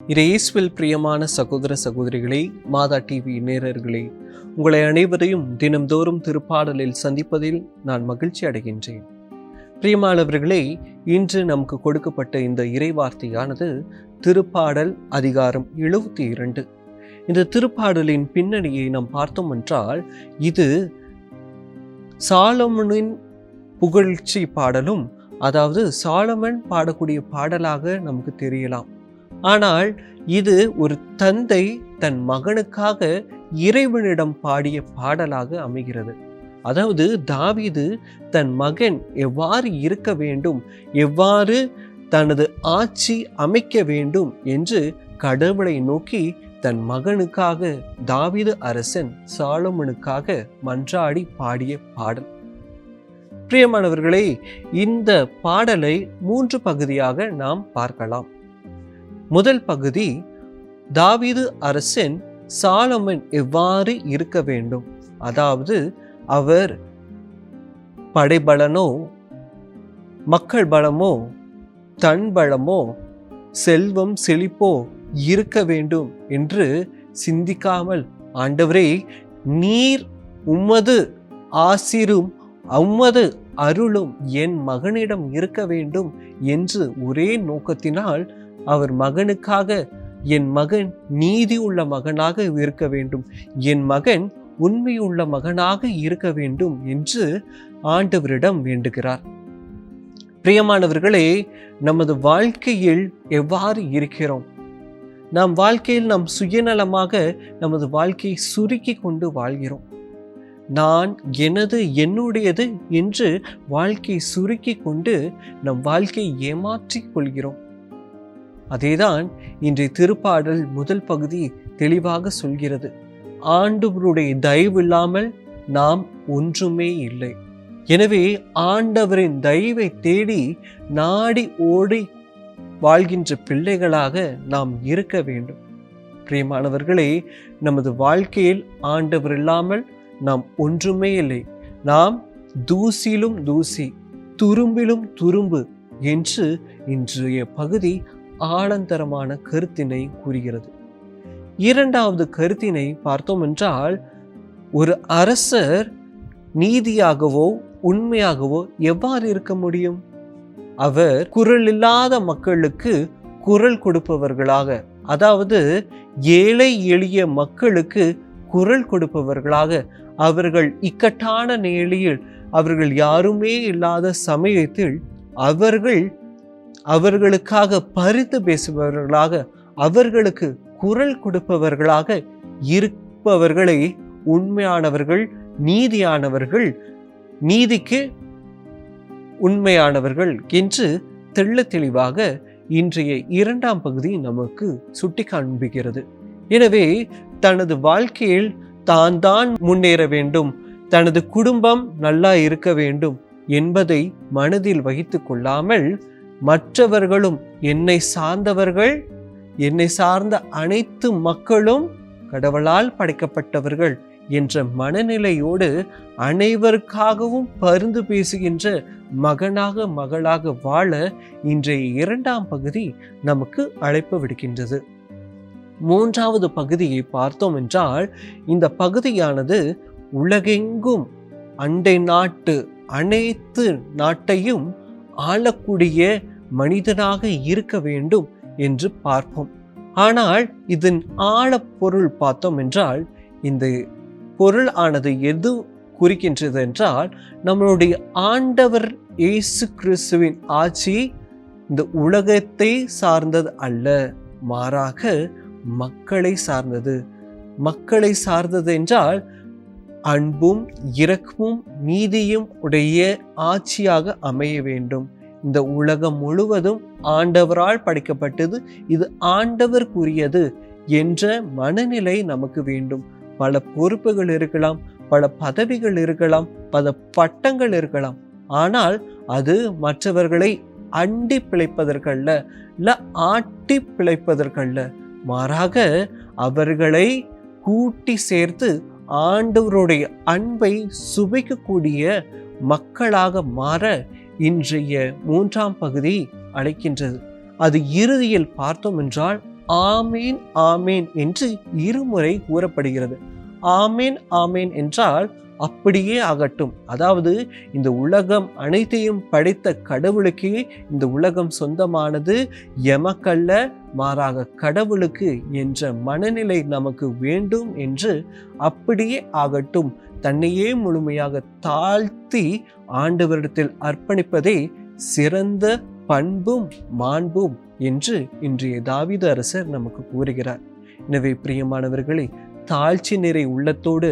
இயேசுவில் பிரியமான சகோதர சகோதரிகளே மாதா டிவி நேரர்களே உங்களை அனைவரையும் தினம்தோறும் திருப்பாடலில் சந்திப்பதில் நான் மகிழ்ச்சி அடைகின்றேன். பிரியமானவர்களே இன்று நமக்கு கொடுக்கப்பட்ட இந்த இறைவார்த்தையானது திருப்பாடல் அதிகாரம் எழுபத்தி இரண்டு. இந்த திருப்பாடலின் பின்னணியை நாம் பார்த்தோம் என்றால் இது சாலமனின் புகழ்ச்சி பாடலும் அதாவது சாலமன் பாடக்கூடிய பாடலாக நமக்கு தெரியலாம். ஆனால் இது ஒரு தந்தை தன் மகனுக்காக இறைவனிடம் பாடிய பாடலாக அமைகிறது. அதாவது தாவிது தன் மகன் எவ்வாறு இருக்க வேண்டும் எவ்வாறு தனது ஆட்சி அமைக்க வேண்டும் என்று கடவுளை நோக்கி தன் மகனுக்காக தாவிது அரசன் சாலமனுக்காக மன்றாடி பாடிய பாடல். பிரியமானவர்களே இந்த பாடலை மூன்று பகுதியாக நாம் பார்க்கலாம். முதல் பகுதி தாவீது அரசன் சாலமன் எவ்வாறு இருக்க வேண்டும்? அதாவது அவர் படைபலனோ மக்கள் பலமோ தன் பலமோ செல்வம் செழிப்போ இருக்க வேண்டும் என்று சிந்திக்காமல் ஆண்டவரே நீர் உம்மது ஆசிரும் உம்மது அருளும் என் மகனிடம் இருக்க வேண்டும் என்று ஒரே நோக்கத்தினால் அவர் மகனுக்காக என் மகன் நீதி உள்ள மகனாக இருக்க வேண்டும். என் மகன் உண்மையுள்ள மகனாக இருக்க வேண்டும் என்று ஆண்டவரிடம் வேண்டுகிறார். பிரியமானவர்களே நமது வாழ்க்கையில் எவ்வாறு இருக்கிறோம்? நாம் வாழ்க்கையில் நாம் சுயநலமாக நமது வாழ்க்கையை சுருக்கி கொண்டு வாழ்கிறோம். நான் எனது என்னுடையது என்று வாழ்க்கையை சுருக்கி கொண்டு நம் வாழ்க்கையை ஏமாற்றிக் கொள்கிறோம். அதேதான் இன்றைய திருப்பாடல் முதல் பகுதி தெளிவாக சொல்கிறது. ஆண்டவருடைய தயவு இல்லாமல் நாம் ஒன்றுமே இல்லை. எனவே ஆண்டவரின் தயவை தேடி நாடி ஓடி வாழ்கின்ற பிள்ளைகளாக நாம் இருக்க வேண்டும். பிரியமானவர்களே நமது வாழ்க்கையில் ஆண்டவர் இல்லாமல் நாம் ஒன்றுமே இல்லை. நாம் தூசிலும் தூசி துரும்பிலும் துரும்பு என்று இன்றைய பகுதி ஆழந்தரமான கருத்தினை கூறுகிறது. இரண்டாவது கருத்தினை பார்த்தோம் என்றால் ஒரு அரசர் நீதியாகவோ உண்மையாகவோ எவ்வாறு இருக்க முடியும்? அவர் குரல் இல்லாத மக்களுக்கு குரல் கொடுப்பவர்களாக அதாவது ஏழை எளிய மக்களுக்கு குரல் கொடுப்பவர்களாக அவர்கள் இக்கட்டான நிலையில் அவர்கள் யாருமே இல்லாத சமயத்தில் அவர்கள் அவர்களுக்காக பறித்து பேசுபவர்களாக அவர்களுக்கு குரல் கொடுப்பவர்களாக இருப்பவர்களை உண்மையானவர்கள் நீதியானவர்கள் நீதிக்கு உண்மையானவர்கள் என்று தெள்ள தெளிவாக இன்றைய இரண்டாம் பகுதி நமக்கு சுட்டி காண்பிக்கிறது. எனவே தனது வாழ்க்கையில் தான் தான் முன்னேற வேண்டும் தனது குடும்பம் நல்லா இருக்க வேண்டும் என்பதை மனதில் வைத்து கொள்ளாமல் மற்றவர்களும் என்னை சார்ந்தவர்கள் என்னை சார்ந்த அனைத்து மக்களும் கடவுளால் படைக்கப்பட்டவர்கள் என்ற மனநிலையோடு அனைவருக்காகவும் பருந்து பேசுகின்ற மகனாக மகளாக வாழ இன்றைய இரண்டாம் பகுதி நமக்கு அழைப்பு விடுக்கின்றது. மூன்றாவது பகுதியை பார்த்தோம் என்றால் இந்த பகுதியானது உலகெங்கும் அண்டை நாட்டு அனைத்து நாட்டையும் ஆளக்கூடிய மனிதனாக இருக்க வேண்டும் என்று பார்ப்போம். ஆனால் இதன் ஆழப்பொருள் பார்த்தோம் என்றால் இந்த பொருள் ஆனது எது குறிக்கின்றது என்றால் நம்மளுடைய ஆண்டவர் இயேசு கிறிஸ்துவின் ஆட்சி இந்த உலகத்தை சார்ந்தது அல்ல மாறாக மக்களை சார்ந்தது. மக்களை சார்ந்தது என்றால் அன்பும் இரக்கமும் நீதியும் உடைய ஆட்சியாக அமைய வேண்டும். இந்த உலகம் முழுவதும் ஆண்டவரால் படைக்கப்பட்டது. இது ஆண்டவர்க்குரியது என்ற மனநிலை நமக்கு வேண்டும். பல பொறுப்புகள் இருக்கலாம் பல பதவிகள் இருக்கலாம் பல பட்டங்கள் இருக்கலாம். ஆனால் அது மற்றவர்களை அண்டி பிழைப்பதற்கல்ல இல்ல ஆட்டி பிழைப்பதற்கல்ல. மாறாக அவர்களை கூட்டி சேர்த்து ஆண்டவருடைய அன்பை சுவைக்கக்கூடிய மக்களாக மாற இன்றைய மூன்றாம் பகுதி அழைக்கின்றது. அது இறுதியில் பார்த்தோம் என்றால் ஆமேன் ஆமேன் என்று இருமுறை கூறப்படுகிறது. ஆமேன் ஆமேன் என்றால் அப்படியே ஆகட்டும். அதாவது இந்த உலகம் அனைத்தையும் படைத்த கடவுளுக்கே இந்த உலகம் சொந்தமானது எமக்கல்ல மாறாக கடவுளுக்கு என்ற மனநிலை நமக்கு வேண்டும் என்று அப்படியே ஆகட்டும். தன்னையே முழுமையாக தாழ்த்தி ஆண்டவரிடத்தில் அர்ப்பணிப்பதே சிறந்த பண்பும் மாண்பும் என்று இன்றைய தாவித அரசர் நமக்கு கூறுகிறார். எனவே பிரியமானவர்களே தாழ்ச்சி நிறை உள்ளத்தோடு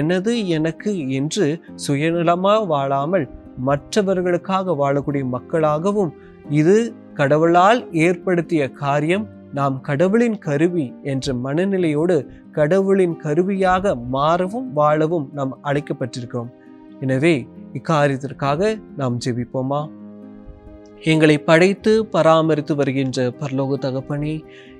எனது எனக்கு என்று சுயநலமாக வாழாமல் மற்றவர்களுக்காக வாழக்கூடிய மக்களாகவும் இது கடவுளால் ஏற்படுத்திய காரியம். நாம் கடவுளின் கருவி என்ற மனநிலையோடு கடவுளின் கருவியாக மாறவும் வாழவும் நாம் அழைக்கப்பட்டிருக்கிறோம். எனவே இக்காரியத்திற்காக நாம் ஜெபிப்போமா? எங்களை படைத்து பராமரித்து வருகின்ற பரலோக தகப்பனே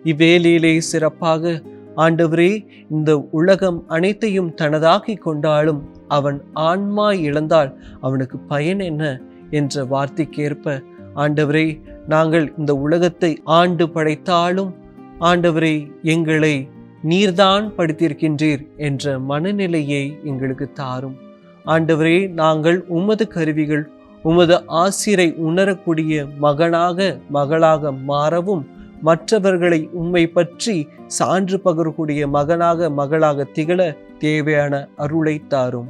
இவ்வேலையிலே சிறப்பாக ஆண்டவரே இந்த உலகம் அனைத்தையும் தனதாக்கி கொண்டாலும் அவன் ஆன்மா இழந்தால் அவனுக்கு பயன் என்ன என்ற வார்த்தைக்கேற்ப ஆண்டவரே நாங்கள் இந்த உலகத்தை ஆண்டு படைத்தாலும் ஆண்டவரே எங்களை நீர்தான் படுத்திருக்கின்றீர் என்ற மனநிலையை எங்களுக்கு தாரும். ஆண்டவரே நாங்கள் உமது கருவிகள் உமது ஆசிரை உணரக்கூடிய மகனாக மகளாக மாறவும் மற்றவர்களை உண்மை பற்றி சான்று பகரக்கூடிய மகனாக மகளாக திகழ தேவையான அருளை தாரும்.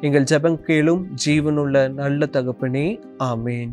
எங்கள் ஜெபம் கேளும் ஜீவனுள்ள நல்ல தகப்பனே ஆமேன்.